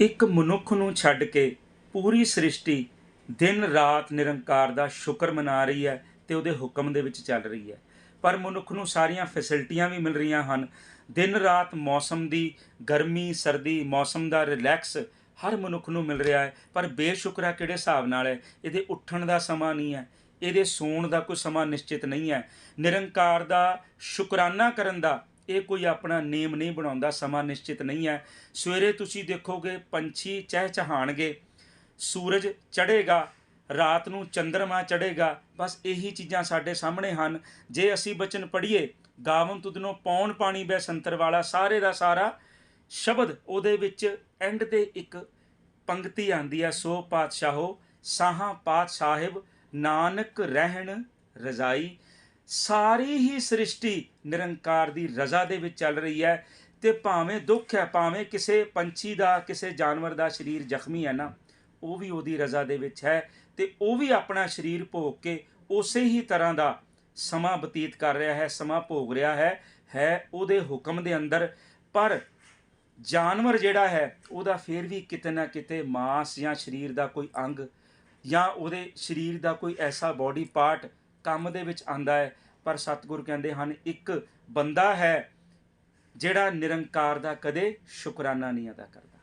ਇੱਕ ਮਨੁੱਖ ਨੂੰ ਛੱਡ ਕੇ ਪੂਰੀ ਸ੍ਰਿਸ਼ਟੀ ਦਿਨ ਰਾਤ ਨਿਰੰਕਾਰ ਦਾ ਸ਼ੁਕਰ ਮਨਾ ਰਹੀ ਹੈ ਤੇ ਉਹਦੇ ਹੁਕਮ ਦੇ ਵਿੱਚ ਚੱਲ ਰਹੀ ਹੈ। ਪਰ ਮਨੁੱਖ ਨੂੰ ਸਾਰੀਆਂ ਫੈਸਿਲਿਟੀਆਂ ਵੀ ਮਿਲ ਰਹੀਆਂ ਹਨ। ਦਿਨ ਰਾਤ ਮੌਸਮ ਦੀ ਗਰਮੀ, ਸਰਦੀ, ਮੌਸਮ ਦਾ ਰਿਲੈਕਸ ਹਰ ਮਨੁੱਖ ਨੂੰ ਮਿਲ ਰਿਹਾ ਹੈ। ਪਰ ਬੇਸ਼ੁਕਰਾ ਕਿਹੜੇ ਹਿਸਾਬ ਨਾਲ ਹੈ? ਇਹਦੇ ਉੱਠਣ ਦਾ ਸਮਾਂ ਨਹੀਂ ਹੈ। ਇਹਦੇ ਸੌਣ ਦਾ ਕੋਈ ਸਮਾਂ ਨਿਸ਼ਚਿਤ ਨਹੀਂ ਹੈ। ਨਿਰੰਕਾਰ ਦਾ ਸ਼ੁਕਰਾਨਾ ਕਰਨ ਦਾ ਇਹ ਕੋਈ ਆਪਣਾ ਨੇਮ ਨਹੀਂ ਬਣਾਉਂਦਾ, ਸਮਾਂ ਨਿਸ਼ਚਿਤ ਨਹੀਂ ਹੈ। ਸਵੇਰੇ ਤੁਸੀਂ ਦੇਖੋਗੇ ਪੰਛੀ ਚਹਿਚਹਾਣਗੇ ਸੂਰਜ ਚੜ੍ਹੇਗਾ, ਰਾਤ ਨੂੰ ਚੰ드ਰਮਾ ਚੜ੍ਹੇਗਾ। ਬਸ ਇਹੀ ਚੀਜ਼ਾਂ ਸਾਡੇ ਸਾਹਮਣੇ ਹਨ। ਜੇ ਅਸੀਂ ਬਚਨ ਪੜ੍ਹੀਏ, ਗਾਵਨ ਤੁਧਨੋਂ ਪੌਣ ਪਾਣੀ ਬੈ ਸੰਤਰ ਵਾਲਾ, ਸਾਰੇ ਦਾ ਸਾਰਾ ਸ਼ਬਦ ਉਹਦੇ ਵਿੱਚ ਐਂਡ ਤੇ ਇੱਕ ਪੰਕਤੀ ਆਂਦੀ ਹੈ, ਸੋ ਪਾਤਸ਼ਾਹੋ, ਸਾਹਾਂ ਪਾਤ ਸਾਹਿਬ ਨਾਨਕ ਰਹਿਣ ਰਜ਼ਾਈ। ਸਾਰੀ ਹੀ ਸ੍ਰਿਸ਼ਟੀ ਨਿਰੰਕਾਰ ਦੀ ਰਜ਼ਾ ਦੇ ਵਿੱਚ ਚੱਲ ਰਹੀ ਹੈ ਤੇ ਭਾਵੇਂ ਦੁੱਖ ਹੈ, ਭਾਵੇਂ ਕਿਸੇ ਪੰਛੀ ਦਾ, ਕਿਸੇ ਜਾਨਵਰ ਦਾ ਸਰੀਰ ਜ਼ਖਮੀ ਹੈ ਨਾ, ਉਹ ਵੀ ਉਹਦੀ ਰਜ਼ਾ ਦੇ ਵਿੱਚ ਹੈ ਤੇ ਉਹ ਵੀ ਆਪਣਾ ਸਰੀਰ ਭੋਗ ਕੇ ਉਸੇ ਹੀ ਤਰ੍ਹਾਂ ਦਾ ਸਮਾਂ ਬਤੀਤ ਕਰ ਰਿਹਾ ਹੈ, ਸਮਾਂ ਭੋਗ ਰਿਹਾ ਹੈ ਹੈ ਉਹਦੇ ਹੁਕਮ ਦੇ ਅੰਦਰ। ਪਰ ਜਾਨਵਰ ਜਿਹੜਾ ਹੈ, ਉਹਦਾ ਫੇਰ ਵੀ ਕਿਤੇ ਨਾ ਕਿਤੇ ਮਾਸ ਜਾਂ ਸਰੀਰ ਦਾ ਕੋਈ ਅੰਗ ਜਾਂ ਉਹਦੇ ਸਰੀਰ ਦਾ ਕੋਈ ਐਸਾ ਬਾਡੀ ਪਾਰਟ ਕੰਮ ਦੇ ਵਿੱਚ ਆਂਦਾ ਹੈ, ਪਰ ਸਤਿਗੁਰ ਕਹਿੰਦੇ ਹਨ, ਇੱਕ ਬੰਦਾ ਹੈ ਜਿਹੜਾ ਨਿਰੰਕਾਰ ਦਾ ਕਦੇ ਸ਼ੁਕਰਾਨਾ ਨਹੀਂ ਅਦਾ ਕਰਦਾ।